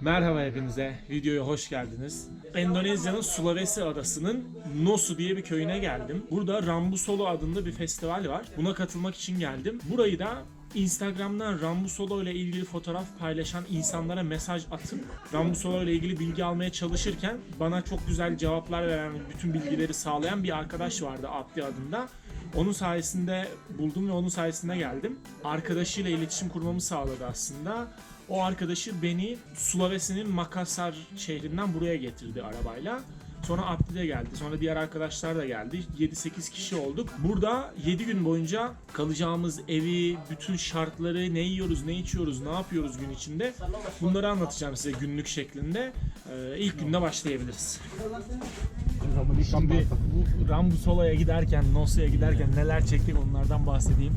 Merhaba hepinize, videoya hoş geldiniz. Endonezya'nın Sulawesi adasının Nosu diye bir köyüne geldim. Burada Rambusolo adında bir festival var. Buna katılmak için geldim. Burayı da Instagram'dan Rambusolo ile ilgili fotoğraf paylaşan insanlara mesaj atıp Rambusolo ile ilgili bilgi almaya çalışırken bana çok güzel cevaplar veren, bütün bilgileri sağlayan bir arkadaş vardı Abdi adında. Onun sayesinde buldum ve onun sayesinde geldim. Arkadaşıyla iletişim kurmamı sağladı aslında. O arkadaşı beni Sulawesi'nin Makassar şehrinden buraya getirdi arabayla. Sonra Abdi de geldi. Sonra diğer arkadaşlar da geldi. 7-8 kişi olduk. Burada 7 gün boyunca kalacağımız evi, bütün şartları, ne yiyoruz, ne içiyoruz, ne yapıyoruz gün içinde. Bunları anlatacağım size günlük şeklinde. Ee, ilk günde başlayabiliriz. Şimdi bu Rambusolo'ya giderken, Nosu'ya giderken neler çektik onlardan bahsedeyim.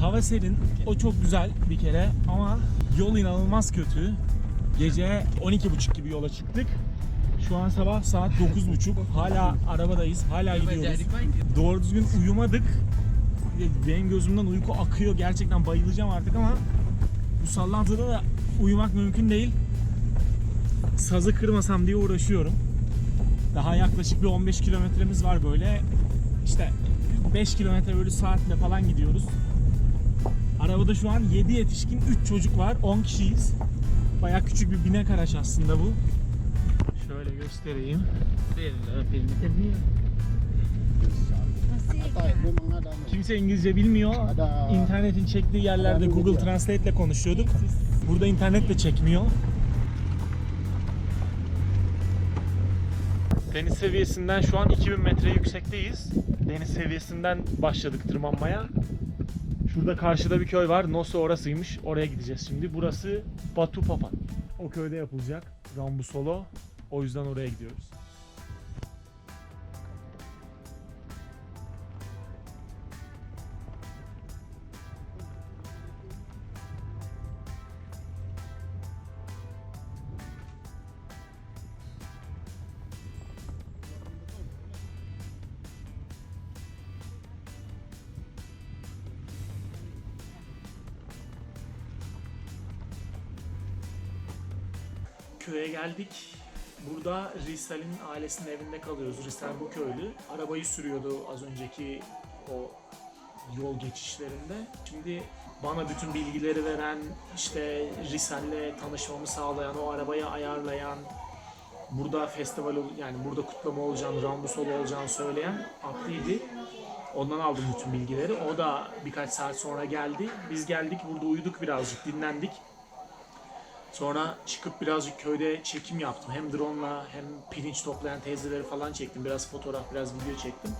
Hava serin, o çok güzel bir kere ama yol inanılmaz kötü. Gece 12.30 gibi yola çıktık. Şu an sabah saat 9.30. Hala arabadayız, hala gidiyoruz. Doğru düzgün uyumadık. Benim gözümden uyku akıyor. Gerçekten bayılacağım artık ama bu sallantıda da uyumak mümkün değil. Sazı kırmasam diye uğraşıyorum. Daha yaklaşık bir 15 kilometremiz var böyle. İşte 5 kilometre böyle saatle falan gidiyoruz. Arabada şu an 7 yetişkin, 3 çocuk var. 10 kişiyiz. Baya küçük bir binek araç aslında bu. Şöyle göstereyim. Kimse İngilizce bilmiyor. İnternetin çektiği yerlerde Google. Translate ile konuşuyorduk. Burada internet de çekmiyor. Deniz seviyesinden şu an 2000 metre yüksekteyiz. Deniz seviyesinden başladık tırmanmaya. Şurada karşıda bir köy var. Nosu orasıymış. Oraya gideceğiz şimdi. Burası Batu Papan. O köyde yapılacak Rambusolo. O yüzden oraya gidiyoruz. Köye geldik. Burada Risal'in ailesinin evinde kalıyoruz. Risal bu köylü. Arabayı sürüyordu az önceki o yol geçişlerinde. Şimdi bana bütün bilgileri veren, işte Risal'le tanışmamı sağlayan, o arabayı ayarlayan, burada festival yani burada kutlama olacağını, Rambusolo olacağını söyleyen Abdi'ydi. Ondan aldım bütün bilgileri. O da birkaç saat sonra geldi. Biz geldik burada uyuduk birazcık, dinlendik. Sonra çıkıp birazcık köyde çekim yaptım. Hem drone'la hem pirinç toplayan teyzeleri falan çektim. Biraz fotoğraf, biraz video çektim.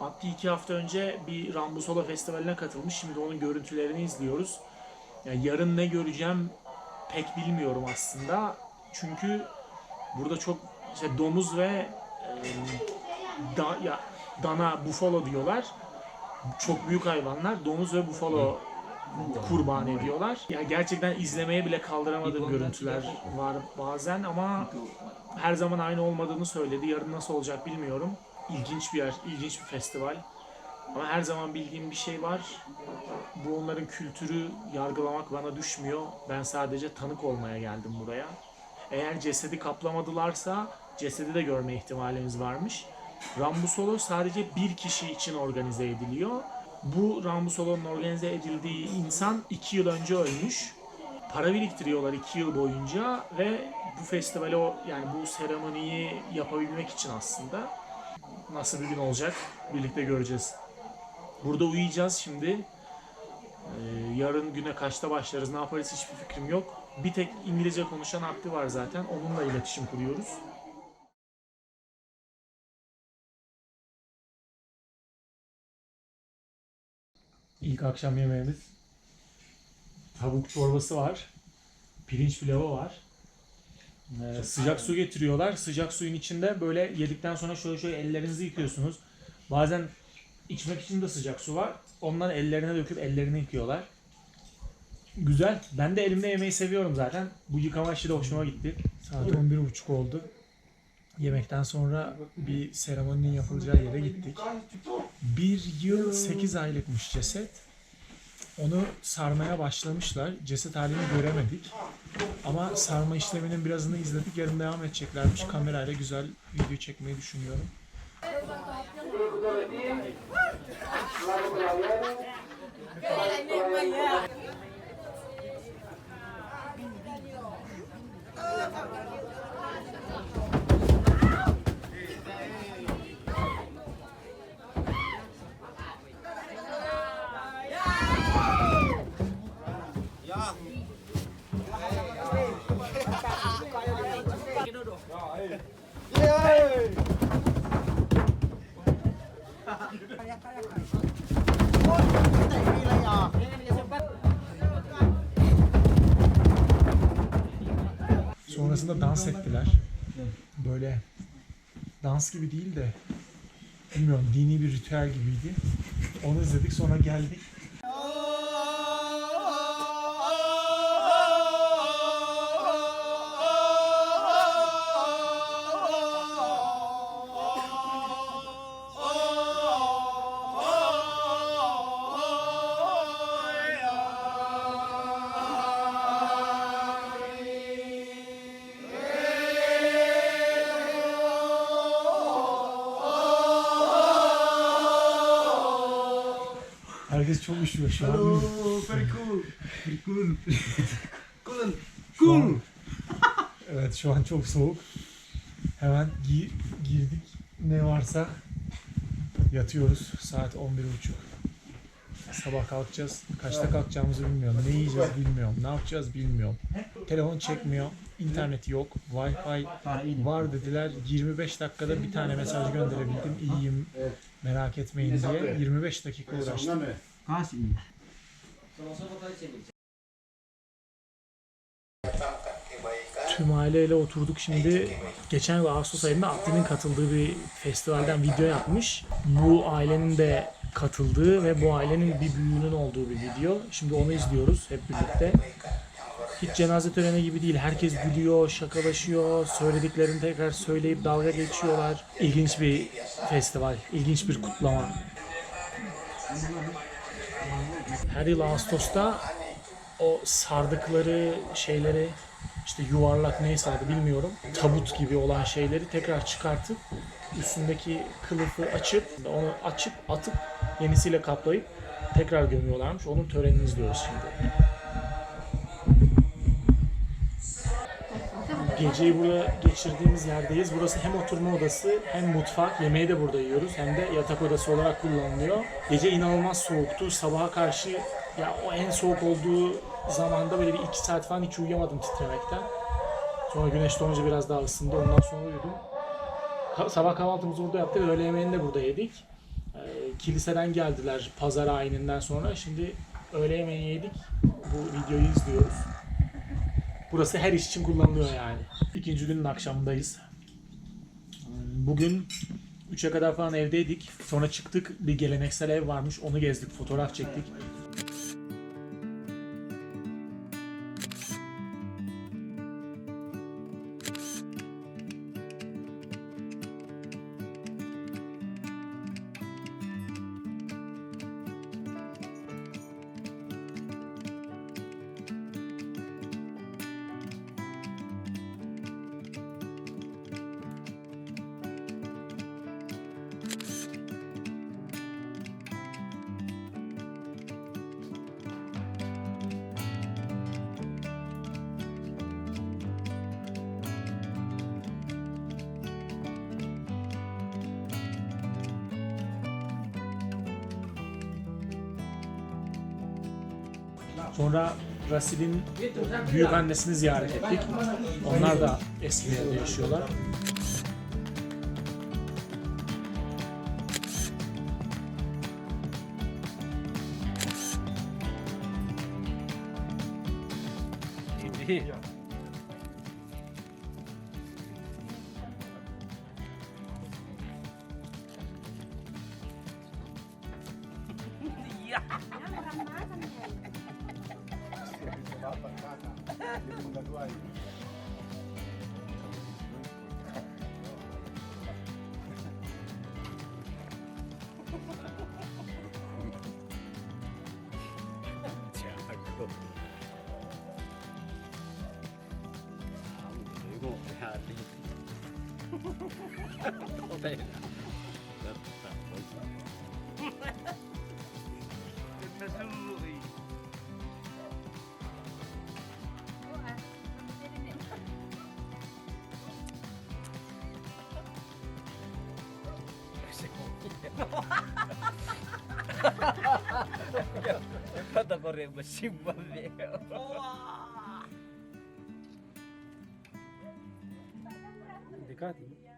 Abdi iki hafta önce bir Rambusolo Festivali'ne katılmış. Şimdi onun görüntülerini izliyoruz. Yani yarın ne göreceğim pek bilmiyorum aslında. Çünkü burada çok işte domuz ve e, da, ya, dana, bufalo diyorlar. Çok büyük hayvanlar. Domuz ve bufalo kurban ediyorlar. Ya gerçekten izlemeye bile kaldıramadığım görüntüler var bazen ama her zaman aynı olmadığını söyledi. Yarın nasıl olacak bilmiyorum. İlginç bir yer, ilginç bir festival. Ama her zaman bildiğim bir şey var. Bu onların kültürü yargılamak bana düşmüyor. Ben sadece tanık olmaya geldim buraya. Eğer cesedi kaplamadılarsa cesedi de görme ihtimalimiz varmış. Rambusolo sadece bir kişi için organize ediliyor. Bu Rambusolo'nun organize edildiği insan iki yıl önce ölmüş. Para biriktiriyorlar iki yıl boyunca ve bu festivali yani bu seremoniyi yapabilmek için aslında nasıl bir gün olacak birlikte göreceğiz. Burada uyuyacağız şimdi. Ee, yarın güne kaçta başlarız, ne yaparız hiçbir fikrim yok. Bir tek İngilizce konuşan Abdi var zaten. Onunla iletişim kuruyoruz. İlk akşam yemeğimiz tavuk çorbası var. pirinç pilavı var. Ee, sıcak su getiriyorlar. Sıcak suyun içinde böyle yedikten sonra şöyle şöyle ellerinizi yıkıyorsunuz. Bazen içmek için de sıcak su var. Ondan ellerine döküp ellerini yıkıyorlar. Güzel. Ben de elimde yemeği seviyorum zaten. Bu yıkama işi de hoşuma gitti. Saat 11.30 oldu. Yemekten sonra bir seremoninin yapılacağı yere gittik. Bir yıl 8 aylıkmış ceset. Onu sarmaya başlamışlar. Ceset halini göremedik. Ama sarma işleminin birazını izledik. Yarın devam edeceklermiş. Kamerayla güzel video çekmeyi düşünüyorum. Sonrasında dans ettiler. Böyle dans gibi değil de bilmiyorum dini bir ritüel gibiydi. Onu izledik sonra geldik. Üşüyor şu an. Oh, very cool. Very cool. cool. An- evet şu an çok soğuk. Hemen gi- girdik. Ne varsa yatıyoruz. Saat 11.30. Sabah kalkacağız. Kaçta kalkacağımızı bilmiyorum. Ne yiyeceğiz bilmiyorum. Ne yapacağız bilmiyorum. Telefon çekmiyor. İnternet yok. Wi-Fi var dediler. 25 dakikada bir tane mesaj gönderebildim. İyiyim. Merak etmeyin diye. 25 dakika uğraştım. Kasih. Tüm aileyle oturduk şimdi. Geçen Ağustos ayında Abdi'nin katıldığı bir festivalden video yapmış. Bu ailenin de katıldığı ve bu ailenin bir büyüğünün olduğu bir video. Şimdi onu izliyoruz hep birlikte. Hiç cenaze töreni gibi değil. Herkes gülüyor, şakalaşıyor, söylediklerini tekrar söyleyip dalga geçiyorlar. İlginç bir festival, ilginç bir kutlama. Her yıl Ağustos'ta o sardıkları şeyleri işte yuvarlak neyse adı bilmiyorum. Tabut gibi olan şeyleri tekrar çıkartıp üstündeki kılıfı açıp onu açıp atıp yenisiyle kaplayıp tekrar gömüyorlarmış. Onun törenini izliyoruz şimdi. Geceyi burada geçirdiğimiz yerdeyiz. Burası hem oturma odası hem mutfak. Yemeği de burada yiyoruz. Hem de yatak odası olarak kullanılıyor. Gece inanılmaz soğuktu. Sabaha karşı ya o en soğuk olduğu zamanda böyle bir iki saat falan hiç uyuyamadım titremekten. Sonra güneş doğunca biraz daha ısındı. Ondan sonra uyudum. Sabah kahvaltımızı burada yaptık. Öğle yemeğini de burada yedik. Ee, kiliseden geldiler pazar ayininden sonra. Şimdi öğle yemeğini yedik. Bu videoyu izliyoruz. Burası her iş için kullanılıyor yani. İkinci günün akşamındayız. Bugün 3'e kadar falan evdeydik. Sonra çıktık. Bir geleneksel ev varmış. Onu gezdik, fotoğraf çektik. Sonra Rasil'in büyük annesini ziyaret ettik. Onlar da Eskişehir'de yaşıyorlar. 要本大大，你们的乱语。Ha ha ha ha! Kata ko rin ba si Hindi ka, di?